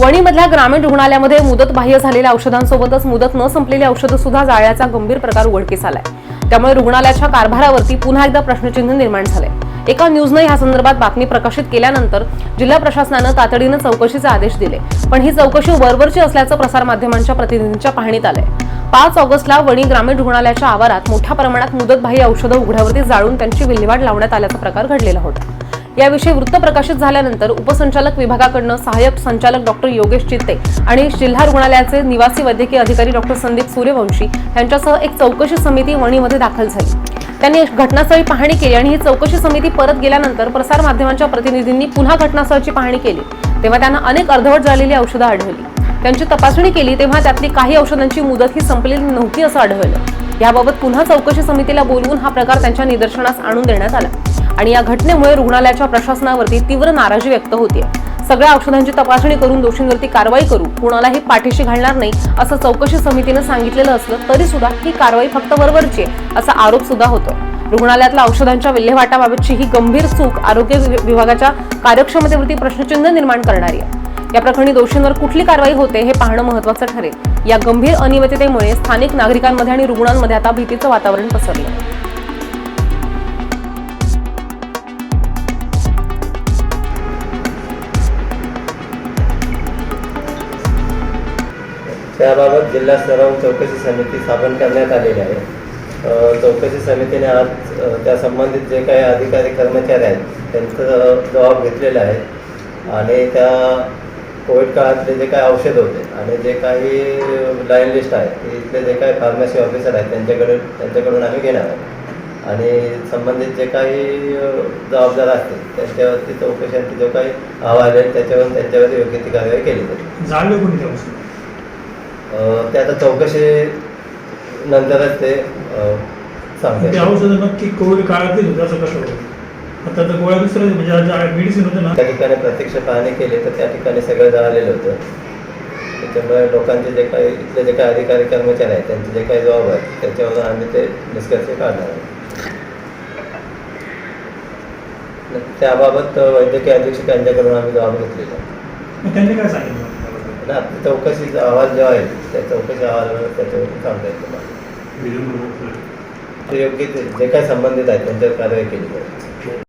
वणीमधल्या ग्रामीण रुग्णालयामध्ये मुदतबाह्य झालेल्या औषधांसोबतच मुदत न संपलेली औषधं सुद्धा जाळल्याचा गंभीर प्रकार उघडकीस आलाय. त्यामुळे रुग्णालयाच्या कारभारावरती पुन्हा एकदा प्रश्नचिन्ह निर्माण झाले एका न्यूजनं या संदर्भात बातमी प्रकाशित केल्यानंतर जिल्हा प्रशासनानं तातडीनं चौकशीचे आदेश दिले. पण ही चौकशी वरवरची असल्याचं प्रसारमाध्यमांच्या प्रतिनिधींच्या पाहणीत आलंय. पाच ऑगस्टला वणी ग्रामीण रुग्णालयाच्या आवारात मोठ्या प्रमाणात मुदतबाह्य औषधं उघड्यावरती जाळून त्यांची विल्हेवाट लावण्यात आल्याचा प्रकार घडलेला होता. याविषयी वृत्त प्रकाशित झाल्यानंतर उपसंचालक विभागाकडनं सहाय्यक संचालक डॉक्टर योगेश चित्ते आणि जिल्हा रुग्णालयाचे निवासी वैद्यकीय अधिकारी डॉक्टर संदीप सूर्यवंशी यांच्यासह एक चौकशी समिती वणीमध्ये दाखल झाली. त्यांनी घटनास्थळी पाहणी केली आणि ही चौकशी समिती परत गेल्यानंतर प्रसारमाध्यमांच्या प्रतिनिधींनी पुन्हा घटनास्थळाची पाहणी केली. तेव्हा त्यांना अनेक अर्धवट झालेली औषधं आढळली. त्यांची तपासणी केली तेव्हा त्यातली काही औषधांची मुदत ही संपलेली नव्हती असं आढळलं. याबाबत पुन्हा चौकशी समितीला बोलवून हा प्रकार त्यांच्या निदर्शनास आणून देण्यात आला. आणि या घटनेमुळे रुग्णालयाच्या प्रशासनावरती तीव्र नाराजी व्यक्त होती सगळ्या औषधांची तपासणी करून दोषींवरती कारवाई करू कुणालाही पाठीशी घालणार नाही असं चौकशी समितीनं सांगितलेलं असलं तरी सुद्धा ही कारवाई फक्त वरवरची आहे असा आरोप सुद्धा होतो. रुग्णालयातल्या औषधांच्या विल्हेवाटाबाबतची ही गंभीर चूक आरोग्य वि- विभागाच्या कार्यक्षमतेवरती प्रश्नचिन्ह निर्माण करणारी आहे. या प्रकरणी दोषींवर कुठली कारवाई होते हे पाहणं महत्वाचं ठरेल. या गंभीर अनियमिततेमुळे स्थानिक नागरिकांमध्ये आणि रुग्णांमध्ये आता भीतीचं वातावरण पसरलं त्याबाबत जिल्हा स्तरावर चौकशी समिती स्थापन करण्यात आलेली आहे. चौकशी समितीने आज त्या संबंधित जे काही अधिकारी कर्मचारी आहेत त्यांचं जबाब घेतलेला आहे. आणि त्या कोविड काळातले जे काही औषध होते आणि जे काही लाईन लिस्ट आहे इथले जे काही फार्मसी ऑफिसर आहेत त्यांच्याकडे त्यांच्याकडून आम्ही घेणार आहोत. आणि संबंधित जे काही जबाबदार असतील त्यांच्यावरती चौकशांची जो काही अहवाल आहे त्याच्यावर त्यांच्यावर योग्य ती कारवाई केली जाईल. जाळले कोणी ते औषध अ, ते आता चौकशी नंतरच ते सांगते औषध नक्की कोविड काळातील होते असं कसं आता तर गोळ्या दुसऱ्या म्हणजे मेडिसिन होतं ना. त्या ठिकाणी प्रत्यक्ष पाहणी केली तर त्या ठिकाणी सगळं जळालेलं होतं. त्याच्यामुळे लोकांचे जे काही इथले जे काही अधिकारी कर्मचारी आहेत त्यांचे जे काही जबाब आहेत त्याच्यावरून आम्ही ते निष्कर्ष काढणार आहोत. त्याबाबत वैद्यकीय अधीक्षक यांच्याकडून आम्ही जबाब घेतलेला. मग त्यांनी काय सांगितलं? आपली चौकशीचा अहवाल जो आहे त्या चौकशी अहवालावर त्याच्यावरून सांगता येईल तुम्हाला. योग्य ते जे काही संबंधित आहेत त्यांच्यावर कारवाई केली जाईल.